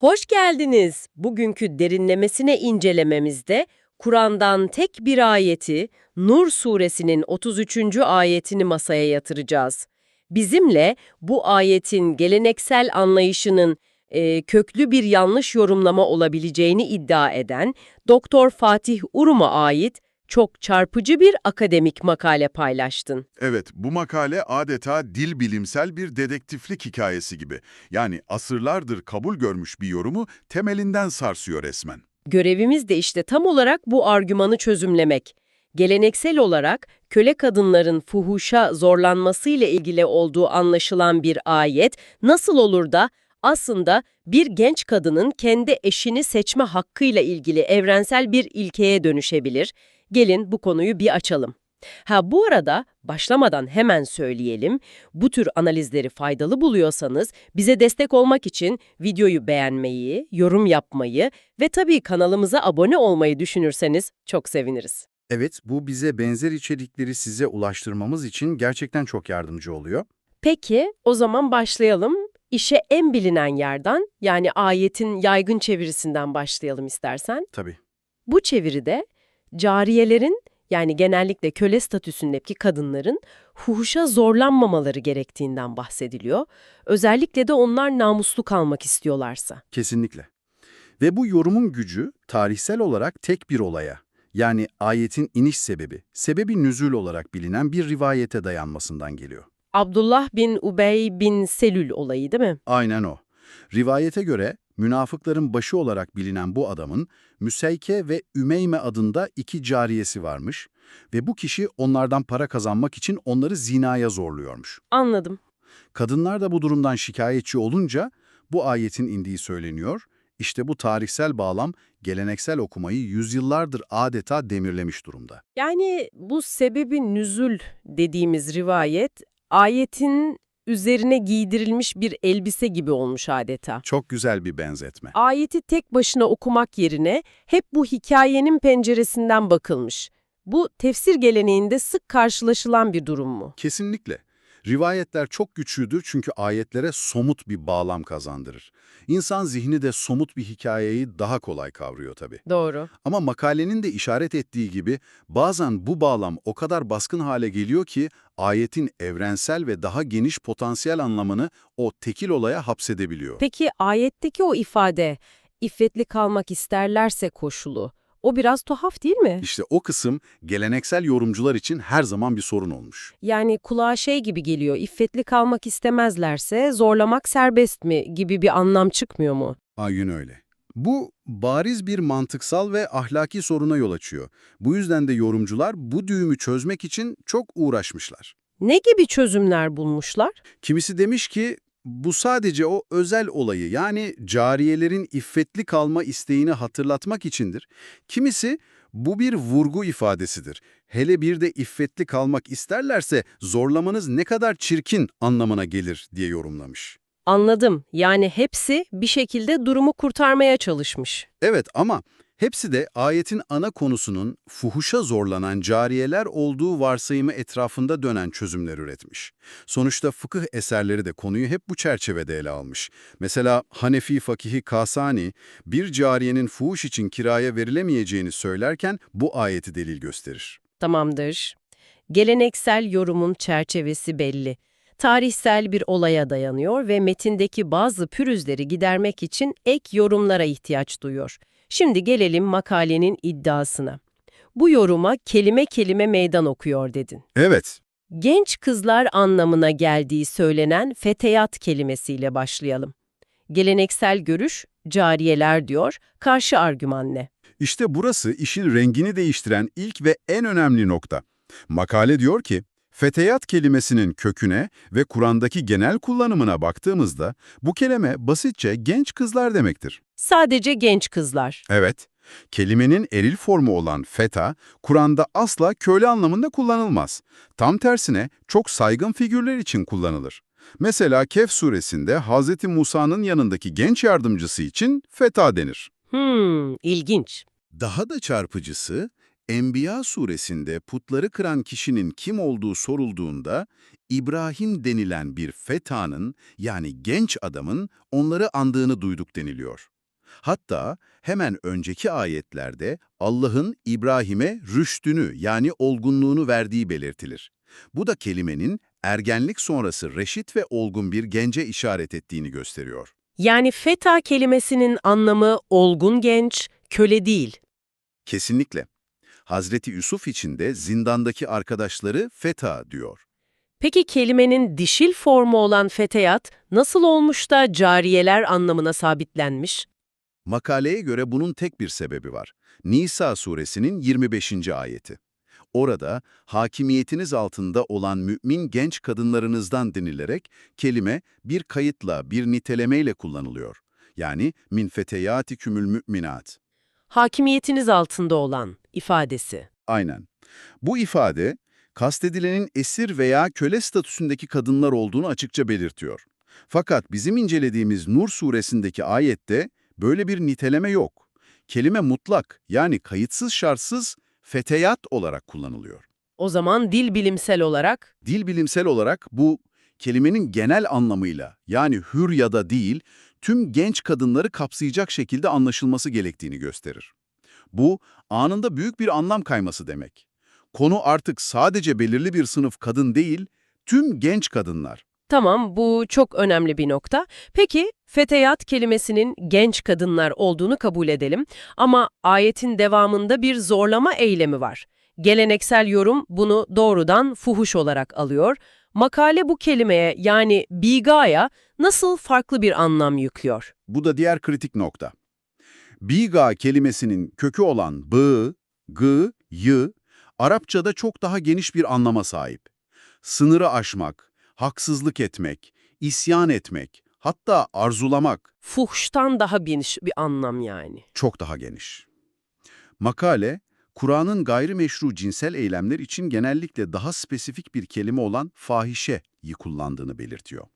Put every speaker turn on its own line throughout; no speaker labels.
Hoş geldiniz. Bugünkü derinlemesine incelememizde Kur'an'dan tek bir ayeti, Nur suresinin 33. ayetini masaya yatıracağız. Bizimle bu ayetin geleneksel anlayışının e, köklü bir yanlış yorumlama olabileceğini iddia eden Doktor Fatih Urum'a ait çok çarpıcı bir akademik makale paylaştın.
Evet, bu makale adeta dil bilimsel bir dedektiflik hikayesi gibi. Yani asırlardır kabul görmüş bir yorumu temelinden sarsıyor resmen.
Görevimiz de işte tam olarak bu argümanı çözümlemek. Geleneksel olarak köle kadınların fuhuşa zorlanmasıyla ilgili olduğu anlaşılan bir ayet nasıl olur da aslında bir genç kadının kendi eşini seçme hakkıyla ilgili evrensel bir ilkeye dönüşebilir? Gelin bu konuyu bir açalım. Ha bu arada başlamadan hemen söyleyelim, bu tür analizleri faydalı buluyorsanız bize destek olmak için videoyu beğenmeyi, yorum yapmayı ve tabii kanalımıza abone olmayı düşünürseniz çok seviniriz.
Evet, bu bize benzer içerikleri size ulaştırmamız için gerçekten çok yardımcı oluyor.
Peki o zaman başlayalım. İşe en bilinen yerden yani ayetin yaygın çevirisinden başlayalım istersen.
Tabii.
Bu çeviride cariyelerin yani genellikle köle statüsündeki kadınların fuhuşa zorlanmamaları gerektiğinden bahsediliyor. Özellikle de onlar namuslu kalmak istiyorlarsa.
Kesinlikle. Ve bu yorumun gücü tarihsel olarak tek bir olaya, yani ayetin iniş sebebi, sebebi nüzül olarak bilinen bir rivayete dayanmasından geliyor.
Abdullah bin Ubey bin Selül olayı değil mi?
Aynen o. Rivayete göre münafıkların başı olarak bilinen bu adamın Müseyke ve Ümeyme adında iki cariyesi varmış ve bu kişi onlardan para kazanmak için onları zinaya zorluyormuş.
Anladım.
Kadınlar da bu durumdan şikayetçi olunca bu ayetin indiği söyleniyor. İşte bu tarihsel bağlam geleneksel okumayı yüzyıllardır adeta demirlemiş durumda.
Yani bu sebebi nüzül dediğimiz rivayet ayetin üzerine giydirilmiş bir elbise gibi olmuş adeta.
Çok güzel bir benzetme.
Ayeti tek başına okumak yerine hep bu hikayenin penceresinden bakılmış. Bu tefsir geleneğinde sık karşılaşılan bir durum mu?
Kesinlikle. Rivayetler çok güçlüdür çünkü ayetlere somut bir bağlam kazandırır. İnsan zihni de somut bir hikayeyi daha kolay kavruyor tabii.
Doğru.
Ama makalenin de işaret ettiği gibi bazen bu bağlam o kadar baskın hale geliyor ki ayetin evrensel ve daha geniş potansiyel anlamını o tekil olaya hapsedebiliyor.
Peki ayetteki o ifade, iffetli kalmak isterlerse koşulu, o biraz tuhaf değil mi?
İşte o kısım geleneksel yorumcular için her zaman bir sorun olmuş.
Yani kulağa şey gibi geliyor, iffetli kalmak istemezlerse zorlamak serbest mi gibi bir anlam çıkmıyor mu?
Aynen öyle. Bu bariz bir mantıksal ve ahlaki soruna yol açıyor. Bu yüzden de yorumcular bu düğümü çözmek için çok uğraşmışlar.
Ne gibi çözümler bulmuşlar?
Kimisi demiş ki bu sadece o özel olayı yani cariyelerin iffetli kalma isteğini hatırlatmak içindir. Kimisi bu bir vurgu ifadesidir. Hele bir de iffetli kalmak isterlerse zorlamanız ne kadar çirkin anlamına gelir diye yorumlamış.
Anladım. Yani hepsi bir şekilde durumu kurtarmaya çalışmış.
Evet ama hepsi de ayetin ana konusunun fuhuşa zorlanan cariyeler olduğu varsayımı etrafında dönen çözümler üretmiş. Sonuçta fıkıh eserleri de konuyu hep bu çerçevede ele almış. Mesela Hanefi fakihi Kasani bir cariyenin fuhuş için kiraya verilemeyeceğini söylerken bu ayeti delil gösterir.
Tamamdır. Geleneksel yorumun çerçevesi belli. Tarihsel bir olaya dayanıyor ve metindeki bazı pürüzleri gidermek için ek yorumlara ihtiyaç duyuyor. Şimdi gelelim makalenin iddiasına. Bu yoruma kelime kelime meydan okuyor dedin.
Evet,
Genç kızlar anlamına geldiği söylenen feteyat kelimesiyle başlayalım. Geleneksel görüş, cariyeler diyor, karşı argüman ne?
İşte burası işin rengini değiştiren ilk ve en önemli nokta. Makale diyor ki, feteyat kelimesinin köküne ve Kur'an'daki genel kullanımına baktığımızda bu kelime basitçe genç kızlar demektir.
Sadece genç kızlar.
Evet, kelimenin eril formu olan feta, Kur'an'da asla köle anlamında kullanılmaz. Tam tersine çok saygın figürler için kullanılır. Mesela Kehf suresinde Hz. Musa'nın yanındaki genç yardımcısı için feta denir.
Hmm, ilginç.
Daha da çarpıcısı, Enbiya suresinde putları kıran kişinin kim olduğu sorulduğunda İbrahim denilen bir fetanın yani genç adamın onları andığını duyduk deniliyor. Hatta hemen önceki ayetlerde Allah'ın İbrahim'e rüştünü yani olgunluğunu verdiği belirtilir. Bu da kelimenin ergenlik sonrası reşit ve olgun bir gence işaret ettiğini gösteriyor.
Yani feta kelimesinin anlamı olgun genç, köle değil.
Kesinlikle. Hazreti Yusuf için de zindandaki arkadaşları feta diyor.
Peki kelimenin dişil formu olan feteyat nasıl olmuş da cariyeler anlamına sabitlenmiş?
Makaleye göre bunun tek bir sebebi var. Nisa suresinin 25. ayeti. Orada hakimiyetiniz altında olan mümin genç kadınlarınızdan denilerek kelime bir kayıtla, bir nitelemeyle kullanılıyor. Yani min feteyâtikümül mü'minat.
Hakimiyetiniz altında olan ifadesi.
Aynen. Bu ifade, kastedilenin esir veya köle statüsündeki kadınlar olduğunu açıkça belirtiyor. Fakat bizim incelediğimiz Nur suresindeki ayette böyle bir niteleme yok. Kelime mutlak yani kayıtsız şartsız feteyat olarak kullanılıyor.
O zaman dil bilimsel olarak
Dil bilimsel olarak bu kelimenin genel anlamıyla yani hür ya da değil tüm genç kadınları kapsayacak şekilde anlaşılması gerektiğini gösterir. Bu anında büyük bir anlam kayması demek. Konu artık sadece belirli bir sınıf kadın değil, tüm genç kadınlar.
Tamam, bu çok önemli bir nokta. Peki, feteyat kelimesinin genç kadınlar olduğunu kabul edelim ama ayetin devamında bir zorlama eylemi var. Geleneksel yorum bunu doğrudan fuhuş olarak alıyor. Makale bu kelimeye yani bigaya nasıl farklı bir anlam yüklüyor?
Bu da diğer kritik nokta. Biga kelimesinin kökü olan bı, gı, yı, Arapçada çok daha geniş bir anlama sahip. Sınırı aşmak, haksızlık etmek, isyan etmek, hatta arzulamak
Fuhştan daha geniş bir anlam yani.
çok daha geniş. Makale, Kur'an'ın gayrimeşru cinsel eylemler için genellikle daha spesifik bir kelime olan fahişeyi kullandığını belirtiyor.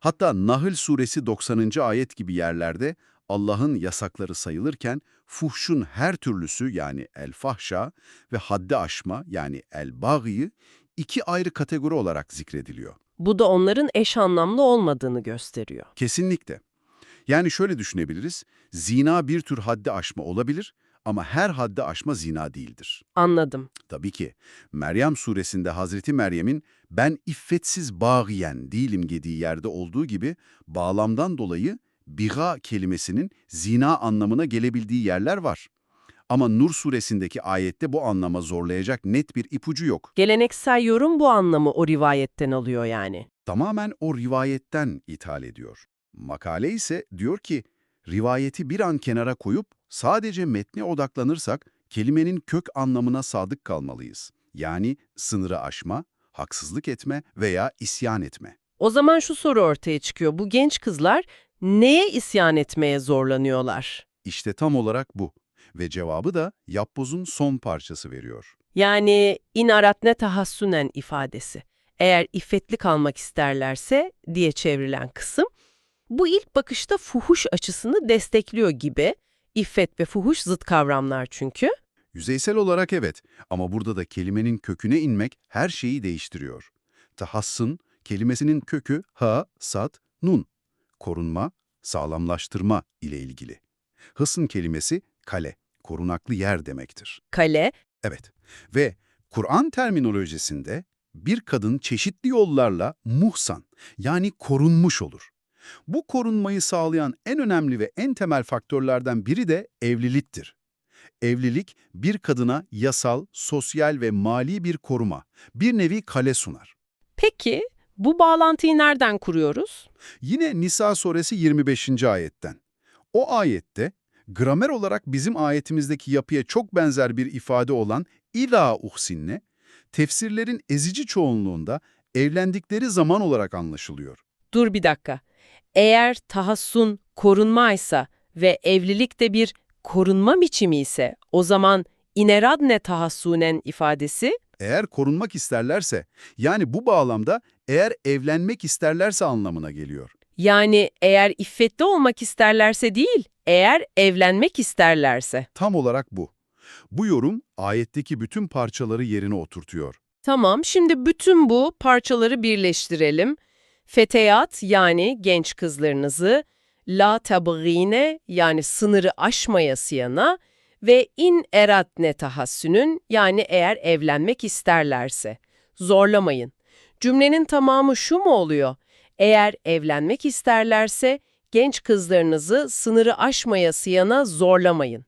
Hatta Nahl suresi 90. ayet gibi yerlerde Allah'ın yasakları sayılırken fuhşun her türlüsü yani el-fahşa ve haddi aşma yani el-bagıyı iki ayrı kategori olarak zikrediliyor.
Bu da onların eş anlamlı olmadığını gösteriyor.
Kesinlikle. Yani şöyle düşünebiliriz, zina bir tür haddi aşma olabilir ama her haddi aşma zina değildir.
Anladım.
Tabii ki Meryem suresinde Hazreti Meryem'in ben iffetsiz bağıyen değilim dediği yerde olduğu gibi bağlamdan dolayı biga kelimesinin zina anlamına gelebildiği yerler var. Ama Nur suresindeki ayette bu anlama zorlayacak net bir ipucu yok.
Geleneksel yorum bu anlamı o rivayetten alıyor yani.
Tamamen o rivayetten ithal ediyor. Makale ise diyor ki, rivayeti bir an kenara koyup sadece metne odaklanırsak kelimenin kök anlamına sadık kalmalıyız. Yani sınırı aşma, haksızlık etme veya isyan etme.
O zaman şu soru ortaya çıkıyor. Bu genç kızlar neye isyan etmeye zorlanıyorlar?
İşte tam olarak bu. Ve cevabı da yapbozun son parçası veriyor.
Yani in aratne tahassünen ifadesi. Eğer iffetli kalmak isterlerse diye çevrilen kısım, bu ilk bakışta fuhuş açısını destekliyor gibi. İffet ve fuhuş zıt kavramlar çünkü.
Yüzeysel olarak evet ama burada da kelimenin köküne inmek her şeyi değiştiriyor. Tahassın kelimesinin kökü ha, sat, nun. Korunma, sağlamlaştırma ile ilgili. Hısın kelimesi kale, korunaklı yer demektir.
Kale,
Evet ve Kur'an terminolojisinde bir kadın çeşitli yollarla muhsan yani korunmuş olur. Bu korunmayı sağlayan en önemli ve en temel faktörlerden biri de evliliktir. Evlilik bir kadına yasal, sosyal ve mali bir koruma, bir nevi kale sunar.
Peki bu bağlantıyı nereden kuruyoruz?
Yine Nisa suresi 25. ayetten. O ayette gramer olarak bizim ayetimizdeki yapıya çok benzer bir ifade olan ila uhsinne, tefsirlerin ezici çoğunluğunda evlendikleri zaman olarak anlaşılıyor.
Dur bir dakika. Eğer tahassun korunmaysa ve evlilik de bir korunma biçimi ise o zaman ineradne tahassunen ifadesi
Eğer korunmak isterlerse, yani bu bağlamda eğer evlenmek isterlerse anlamına geliyor.
yani eğer iffetli olmak isterlerse değil, eğer evlenmek isterlerse.
Tam olarak bu. Bu yorum ayetteki bütün parçaları yerine oturtuyor.
Tamam, şimdi bütün bu parçaları birleştirelim. Feteyat yani genç kızlarınızı, la tabgine yani sınırı aşmayasıyana ve in eratne tahassünün yani eğer evlenmek isterlerse. Zorlamayın. Cümlenin tamamı şu mu oluyor? Eğer evlenmek isterlerse genç kızlarınızı sınırı aşmayasıyana zorlamayın.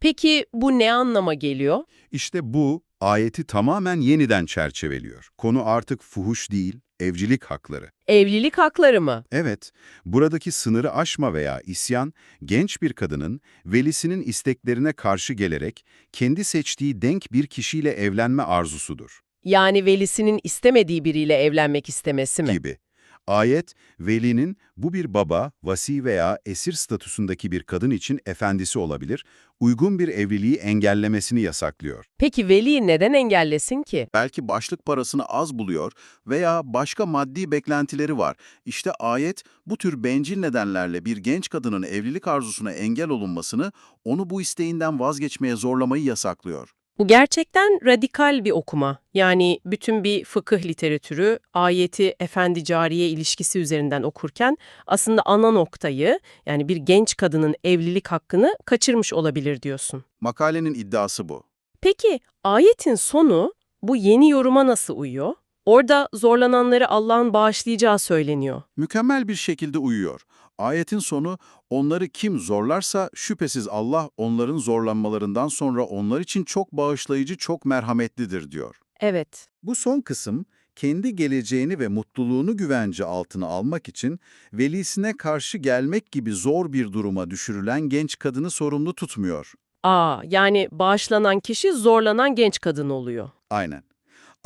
Peki bu ne anlama geliyor?
İşte bu ayeti tamamen yeniden çerçeveliyor. Konu artık fuhuş değil, evcilik hakları.
Evlilik hakları mı?
Evet, buradaki sınırı aşma veya isyan, genç bir kadının velisinin isteklerine karşı gelerek kendi seçtiği denk bir kişiyle evlenme arzusudur
Yani velisinin istemediği biriyle evlenmek istemesi mi?
gibi. Ayet, velinin bu bir baba, vasi veya esir statüsündeki bir kadın için efendisi olabilir, uygun bir evliliği engellemesini yasaklıyor.
Peki veli neden engellesin ki?
belki başlık parasını az buluyor veya başka maddi beklentileri var. İşte ayet bu tür bencil nedenlerle bir genç kadının evlilik arzusuna engel olunmasını, onu bu isteğinden vazgeçmeye zorlamayı yasaklıyor.
Bu gerçekten radikal bir okuma. Yani bütün bir fıkıh literatürü ayeti efendi cariye ilişkisi üzerinden okurken aslında ana noktayı yani bir genç kadının evlilik hakkını kaçırmış olabilir diyorsun.
Makalenin iddiası bu.
Peki ayetin sonu bu yeni yoruma nasıl uyuyor? Orada zorlananları Allah'ın bağışlayacağı söyleniyor.
Mükemmel bir şekilde uyuyor. Ayetin sonu, onları kim zorlarsa şüphesiz Allah onların zorlanmalarından sonra onlar için çok bağışlayıcı, çok merhametlidir diyor.
Evet.
Bu son kısım, kendi geleceğini ve mutluluğunu güvence altına almak için velisine karşı gelmek gibi zor bir duruma düşürülen genç kadını sorumlu tutmuyor.
Aa, yani bağışlanan kişi zorlanan genç kadın oluyor.
Aynen.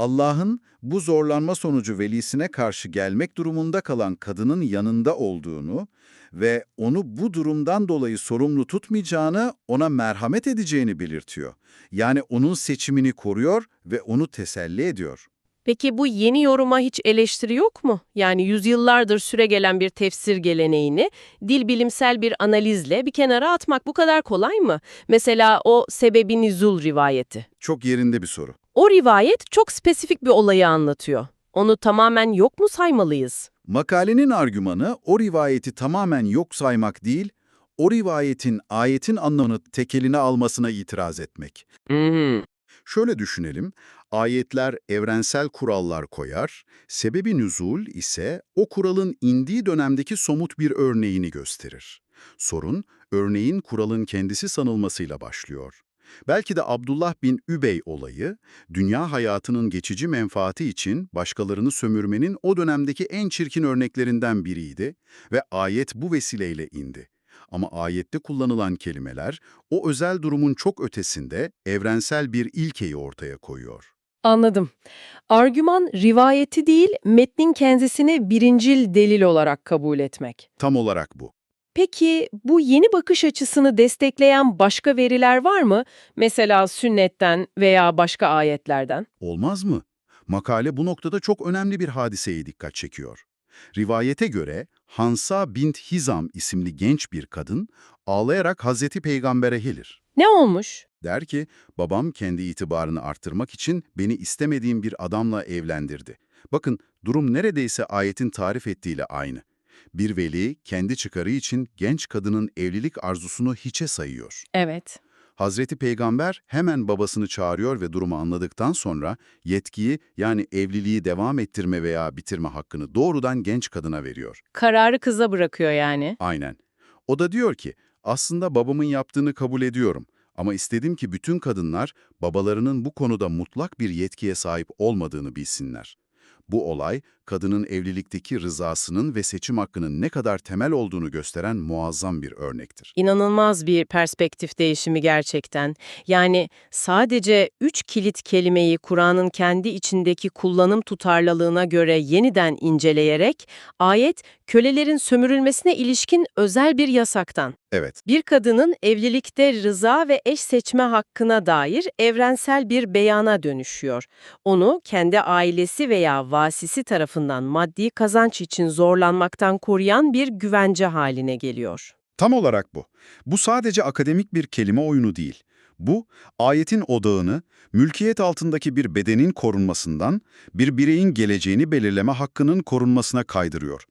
Allah'ın bu zorlanma sonucu velisine karşı gelmek durumunda kalan kadının yanında olduğunu ve onu bu durumdan dolayı sorumlu tutmayacağını, ona merhamet edeceğini belirtiyor. Yani onun seçimini koruyor ve onu teselli ediyor.
Peki bu yeni yoruma hiç eleştiri yok mu? Yani yüzyıllardır süregelen bir tefsir geleneğini dil bilimsel bir analizle bir kenara atmak bu kadar kolay mı? Mesela o sebebi nüzul rivayeti.
Çok yerinde bir soru.
O rivayet çok spesifik bir olayı anlatıyor. Onu tamamen yok mu saymalıyız?
Makalenin argümanı o rivayeti tamamen yok saymak değil, o rivayetin ayetin anlamını tekeline almasına itiraz etmek. Şöyle düşünelim, ayetler evrensel kurallar koyar, sebebi nüzul ise o kuralın indiği dönemdeki somut bir örneğini gösterir. Sorun, örneğin kuralın kendisi sanılmasıyla başlıyor. Belki de Abdullah bin Übey olayı, dünya hayatının geçici menfaati için başkalarını sömürmenin o dönemdeki en çirkin örneklerinden biriydi ve ayet bu vesileyle indi. Ama ayette kullanılan kelimeler o özel durumun çok ötesinde evrensel bir ilkeyi ortaya koyuyor.
Anladım. Argüman rivayeti değil, metnin kendisini birincil delil olarak kabul etmek.
Tam olarak bu.
Peki bu yeni bakış açısını destekleyen başka veriler var mı? Mesela sünnetten veya başka ayetlerden?
Olmaz mı? Makale bu noktada çok önemli bir hadiseye dikkat çekiyor. Rivayete göre Hansa bint Hizam isimli genç bir kadın ağlayarak Hazreti Peygamber'e gelir.
Ne olmuş?
Der ki, babam kendi itibarını arttırmak için beni istemediğim bir adamla evlendirdi. Bakın, durum neredeyse ayetin tarif ettiğiyle aynı. Bir veli kendi çıkarı için genç kadının evlilik arzusunu hiçe sayıyor.
Evet.
Hazreti Peygamber hemen babasını çağırıyor ve durumu anladıktan sonra yetkiyi yani evliliği devam ettirme veya bitirme hakkını doğrudan genç kadına veriyor.
Kararı kıza bırakıyor yani.
Aynen. O da diyor ki, aslında babamın yaptığını kabul ediyorum ama istedim ki bütün kadınlar babalarının bu konuda mutlak bir yetkiye sahip olmadığını bilsinler. Bu olay, kadının evlilikteki rızasının ve seçim hakkının ne kadar temel olduğunu gösteren muazzam bir örnektir.
İnanılmaz bir perspektif değişimi gerçekten. Yani sadece üç kilit kelimeyi Kur'an'ın kendi içindeki kullanım tutarlılığına göre yeniden inceleyerek, ayet kölelerin sömürülmesine ilişkin özel bir yasaktan,
Evet,
bir kadının evlilikte rıza ve eş seçme hakkına dair evrensel bir beyana dönüşüyor. Onu kendi ailesi veya vasisi tarafından maddi kazanç için zorlanmaktan koruyan bir güvence haline geliyor.
tam olarak bu. Bu sadece akademik bir kelime oyunu değil. Bu, ayetin odağını, mülkiyet altındaki bir bedenin korunmasından, bir bireyin geleceğini belirleme hakkının korunmasına kaydırıyor.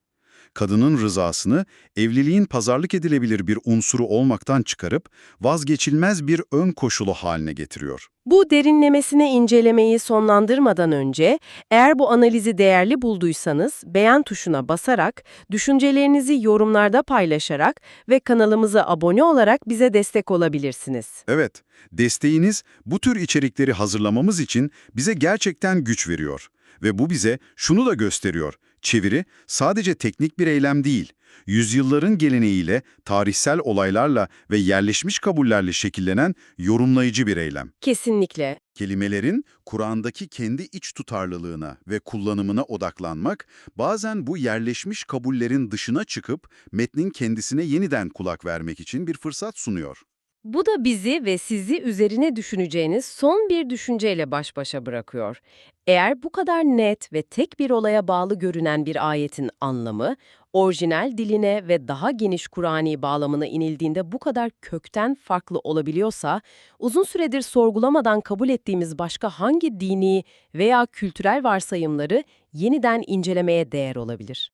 Kadının rızasını, evliliğin pazarlık edilebilir bir unsuru olmaktan çıkarıp, vazgeçilmez bir ön koşulu haline getiriyor.
Bu derinlemesine incelemeyi sonlandırmadan önce, eğer bu analizi değerli bulduysanız, beğen tuşuna basarak, düşüncelerinizi yorumlarda paylaşarak ve kanalımıza abone olarak bize destek olabilirsiniz.
Evet, desteğiniz bu tür içerikleri hazırlamamız için bize gerçekten güç veriyor. Ve bu bize şunu da gösteriyor. Çeviri sadece teknik bir eylem değil, yüzyılların geleneğiyle, tarihsel olaylarla ve yerleşmiş kabullerle şekillenen yorumlayıcı bir eylem.
Kesinlikle.
Kelimelerin Kur'an'daki kendi iç tutarlılığına ve kullanımına odaklanmak, bazen bu yerleşmiş kabullerin dışına çıkıp metnin kendisine yeniden kulak vermek için bir fırsat sunuyor.
Bu da bizi ve sizi üzerine düşüneceğiniz son bir düşünceyle baş başa bırakıyor. Eğer bu kadar net ve tek bir olaya bağlı görünen bir ayetin anlamı, orijinal diline ve daha geniş Kur'ani bağlamına inildiğinde bu kadar kökten farklı olabiliyorsa, uzun süredir sorgulamadan kabul ettiğimiz başka hangi dini veya kültürel varsayımları yeniden incelemeye değer olabilir?